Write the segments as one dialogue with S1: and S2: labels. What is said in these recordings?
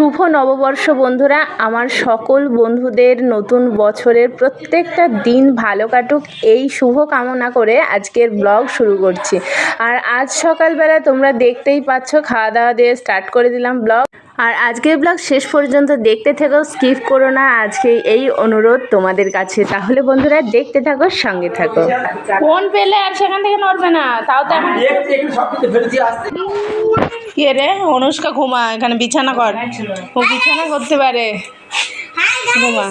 S1: শুভ নববর্ষ বন্ধুরা। আমার সকল বন্ধুদের নতুন বছরের প্রত্যেকটা দিন ভালো কাটুক। এই শুভ কামনা করে আজকের ব্লগ শুরু করছি। আর আজ সকালবেলা তোমরা দেখতেই পাচ্ছ খাওয়া দাওয়া দিয়ে স্টার্ট করে দিলাম ব্লগ। আর আজকের ব্লগ শেষ পর্যন্ত দেখতে থেকো স্কিপ করো না। আজকে এই অনুরোধ তোমাদের কাছে। তাহলে বন্ধুরা দেখতে থাকো সঙ্গে থাকো। ফোন পেলে আর সেখান থেকে নড়বে না। তাও তো এখন কে রে? অনুষ্কা ঘুমা এখানে বিছানা কর ও বিছানা করতে পারে। ঘুমা।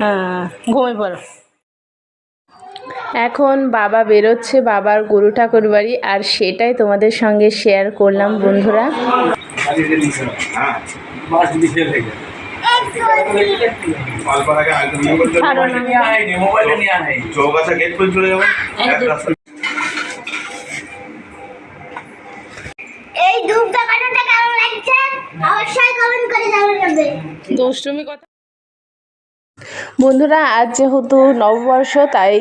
S1: হ্যাঁ ঘুমিয়ে পড়ো। এখন বাবা বেরোচ্ছে বাবার গরু ঠাকুর বাড়ি আর সেটাই তোমাদের সঙ্গে শেয়ার করলাম বন্ধুরা।
S2: হ্যাঁ
S1: দুষ্টুমি কথা বন্ধুরা, আজ যেহেতু নববর্ষ, তাই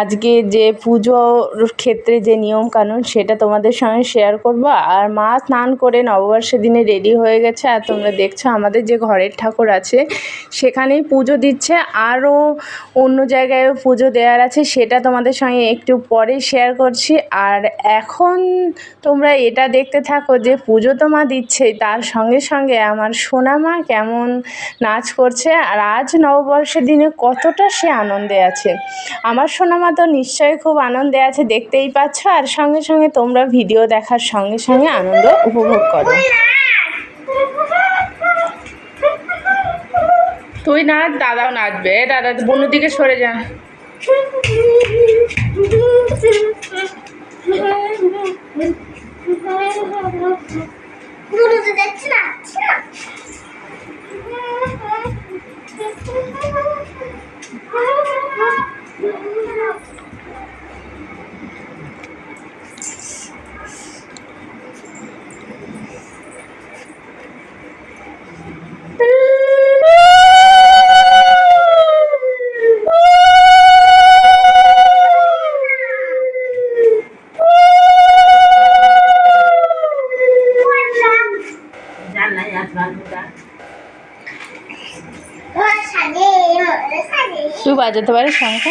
S1: আজকে যে পুজোর ক্ষেত্রে যে নিয়ম কানুন সেটা তোমাদের সঙ্গে শেয়ার করব। আর মা স্নান করে নববর্ষের দিনে রেডি হয়ে গেছে। আর তোমরা দেখছ, আমাদের যে ঘরের ঠাকুর আছে, সেখানেই পুজো দিচ্ছে। আরও অন্য জায়গায়ও পুজো দেওয়ার আছে, সেটা তোমাদের সঙ্গে একটু পরে শেয়ার করছি। আর এখন তোমরা এটা দেখতে থাকো যে পুজো তো মা দিচ্ছেই, তার সঙ্গে সঙ্গে আমার সোনা মা কেমন নাচ করছে। আর আজ নববর্ষের দিনে কতটা সে আনন্দে আছে। আমার সোনা মা তো নিশ্চয়ই খুব আনন্দে আছে দেখতেই পাচ্ছ। আর সঙ্গে সঙ্গে তোমরা ভিডিও দেখার সঙ্গে সঙ্গে আনন্দ উপভোগ করো। তুই নাচ দাদাও নাচবে। দাদা বনুর দিকে সরে যা।
S3: না?「春の
S1: 花」বাজাতে পারে শঙ্খ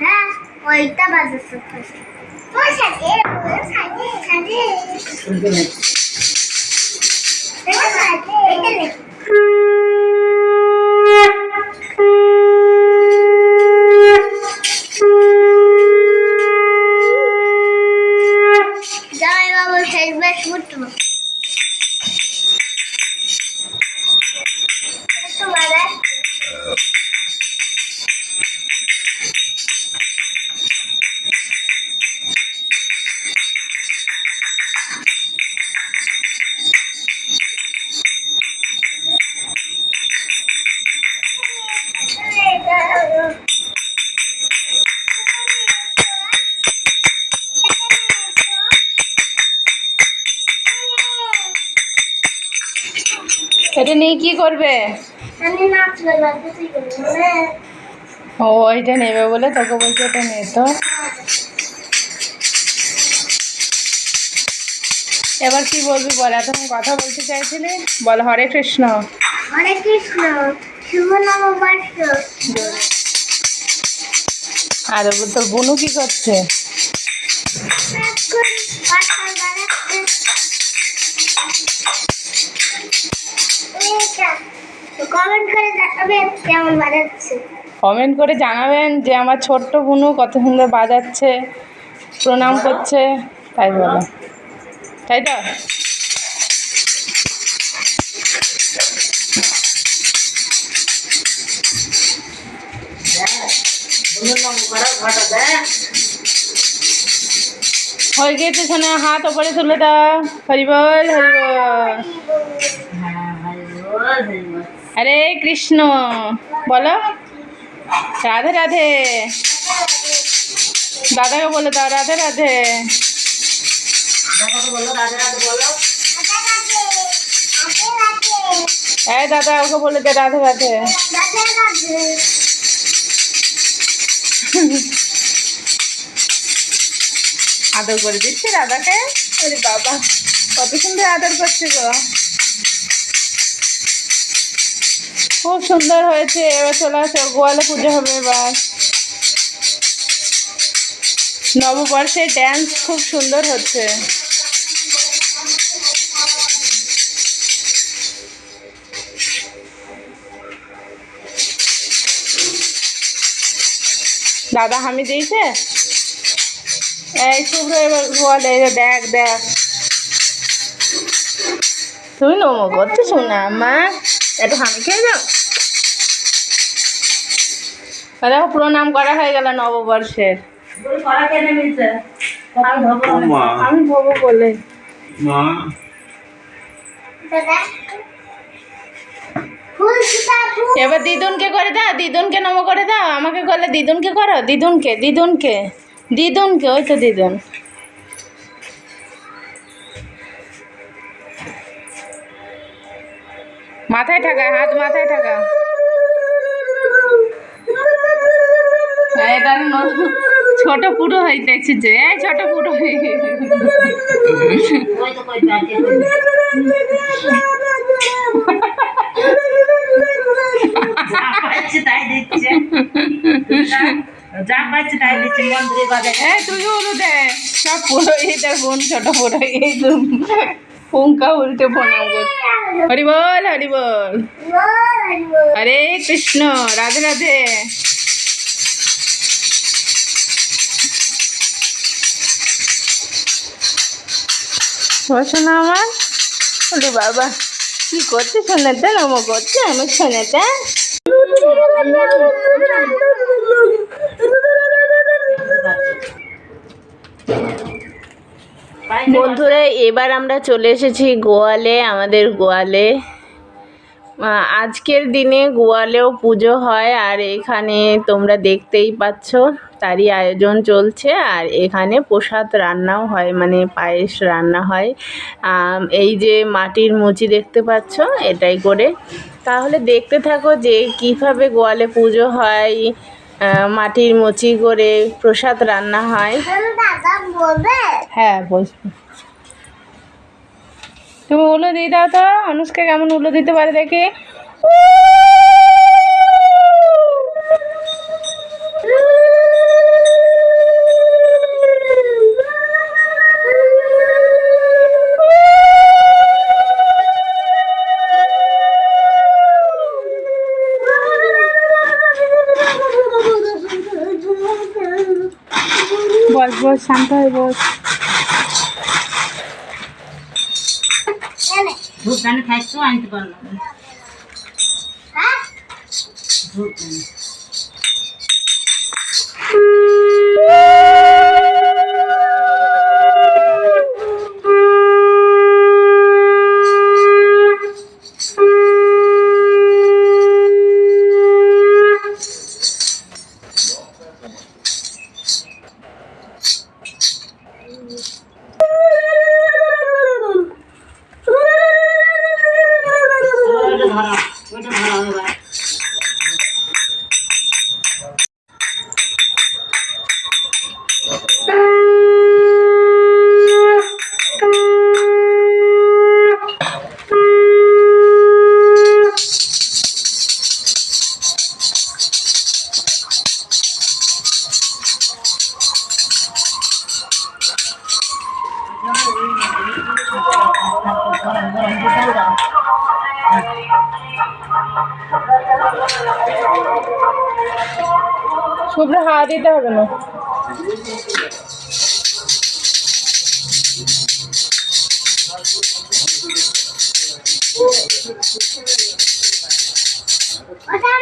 S3: হ্যাঁ ওইটা বাজাচ্ছে এটা
S1: নিয়ে কি করবে?
S3: করব
S1: ও ওইটা নেবে বলে তোকে বলছে ওটা নে তো। এবার কি বলবি বল এতক্ষণ কথা বলতে চাইছিলি? বল হরে কৃষ্ণ।
S3: হরে কৃষ্ণ শুভ নববর্ষ।
S1: আর তোর বুনু কি করছে?
S3: কমেন্ট করে
S1: জানাবেন যে আমার ছোট্ট বুনু কত সুন্দর বাজাচ্ছে, প্রণাম করছে, তাই বলো। তাই তো? হয়ে শোনা হাত ওপরে তুলে দাও। হরিবল হরিবল হরে কৃষ্ণ, বলো। রাধে রাধে। দাদাকে বলে দাও, রাধে রাধে। এই দাদা, ওকে বলে দে, রাধে রাধে। আদর করে দিচ্ছি রাধাকে। বাবা, কত সুন্দর আদর করছে গো। খুব সুন্দর হয়েছে, এবার চলে আসো, গোয়ালে পুজো হবে এবার। নববর্ষে ড্যান্স খুব সুন্দর হচ্ছে। দাদা হামি দিয়েছে? এই শুভ্র এবার বলে দেখ দেখ। তুমি নমো করছ শোনা, মা, একটু হামি খেয়ে যাও আর দেখো প্রণাম করা হয়ে গেল নববর্ষের। আমি ভবো বলে।
S4: মা।
S3: দাদা। ফুল
S1: এবার দিদুনকে করে দাও দিদুনকে নমো করে দাও। আমাকে করলে দিদুনকে করো দিদুনকে দিদুনকে দিদুনকে। ওই তো দিদুন। মাথায় ঠাকা হাত মাথায় ঠাকা। এটা ছোট পুরো হইতেছে যে এই ছোট পুরো হয়ে
S5: যা
S1: এই ছোট পুরো এই উল্টে প্রণাম করছে হরি বল হরি বল হরে কৃষ্ণ রাধে রাধে। শোনা আমার? ওরে বাবা, কি করছে শোনাতে নমো করছে আমার শোনাতে বন্ধুরা, এবার আমরা চলে এসেছি গোয়ালে, আমাদের গোয়ালে। আজকের দিনে গোয়ালেও পুজো হয়, আর এখানে তোমরা দেখতেই পাচ্ছ। তারই আয়োজন চলছে আর এখানে প্রসাদ রান্নাও হয় মানে পায়েস রান্না হয়। এই যে মাটির মুচি দেখতে পাচ্ছ এটাই করে। তাহলে দেখতে থাকো যে কীভাবে গোয়ালে পুজো হয় মাটির মুচি করে প্রসাদ রান্না হয়। হ্যাঁ বসবো তুমি উলো দিয়ে দাও তো অনুষ্কা কেমন উলো দিতে পারে দেখি। বস বস শান্ত হয়ে বস
S5: দোকানে থাকতো আনতে পারলাম না।
S3: হ্যাঁ
S5: দোকানে।
S1: শুভ্র হাওয়া দিতে হবে না।
S3: ওটা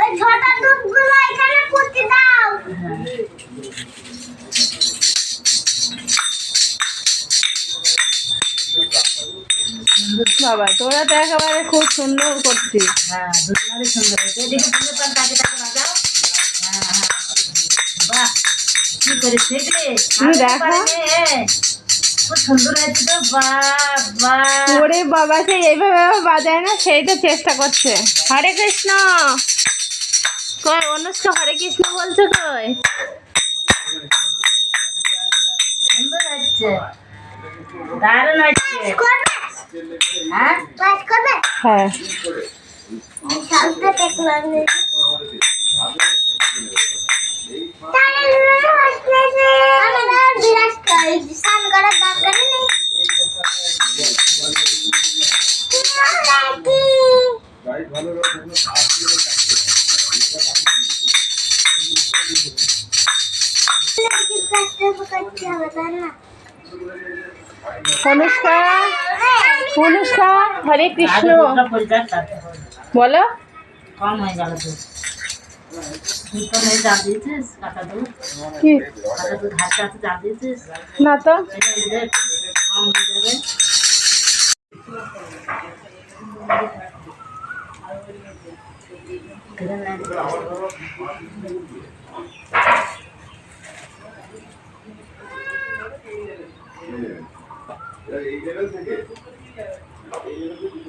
S3: ওই ছোট দুধগুলো এখানে পুঁতে দাও
S1: বাবা তোরা তো একেবারে খুব সুন্দর করছিস।
S5: হ্যাঁ দুজনেরই সুন্দর। তুমি
S1: দেখো।
S5: সুন্দর হয়েছে তো বাহ বাহ।
S1: ওরে বাবা সে এইভাবে বাজায় না সেই তো চেষ্টা করছে। হরে কৃষ্ণ। কই অনুষ্কা হরে কৃষ্ণ বলছে কই?
S5: সুন্দর হচ্ছে দারুণ হচ্ছে হ্যাঁ?
S1: হ্যাঁ।
S3: সালতে টেকনোলজি আমাদের বিরাট করে স্নান করার দরকার নেই করতে হবে তাই না
S1: অনুষ্কা অনুষ্কা হরে কৃষ্ণ
S5: আগে দুধটা পরিষ্কার করতে হবে।
S1: বলো
S5: কম হয়ে গেল
S1: কি? না তো।
S4: এই লেভেল থেকে এই হলো
S3: দিদুন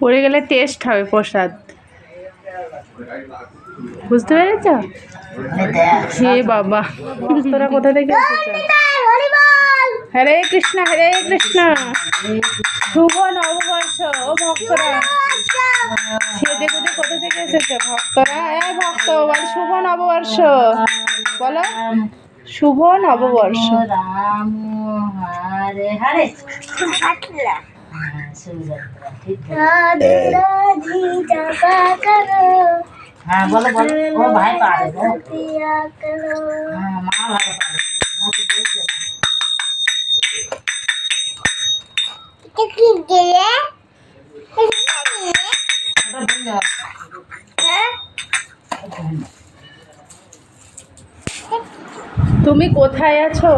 S1: পড়ে গেলে টেস্ট হবে প্রসাদ। বুঝতে পেরেছ? হে বাবা। তোরা কোথা থেকে এসেছ? হরে কৃষ্ণ হরে কৃষ্ণ। শুভ নববর্ষ ও ভক্তরা। সেদে গুদে কোথা থেকে এসেছে? ভক্তরা এ ভক্ত বল শুভ নববর্ষ। বলো শুভ নববর্ষ।
S5: রাম হরে হরে। হ্যাঁ। হ্যাঁ বলো বলো। ও ভাই পারে। হ্যাঁ মা তো বলছে।
S3: কি গেলে
S5: ওটা দিল।
S1: তুমি কোথায় আছো?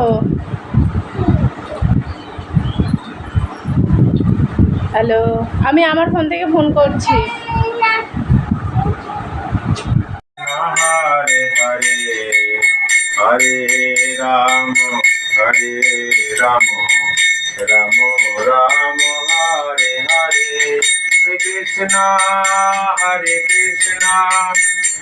S1: হ্যালো আমি আমার ফোন থেকে ফোন করছি।
S4: হরে রাম হরে রাম রাম রাম হরে। হরে কৃষ্ণ হরে কৃষ্ণ।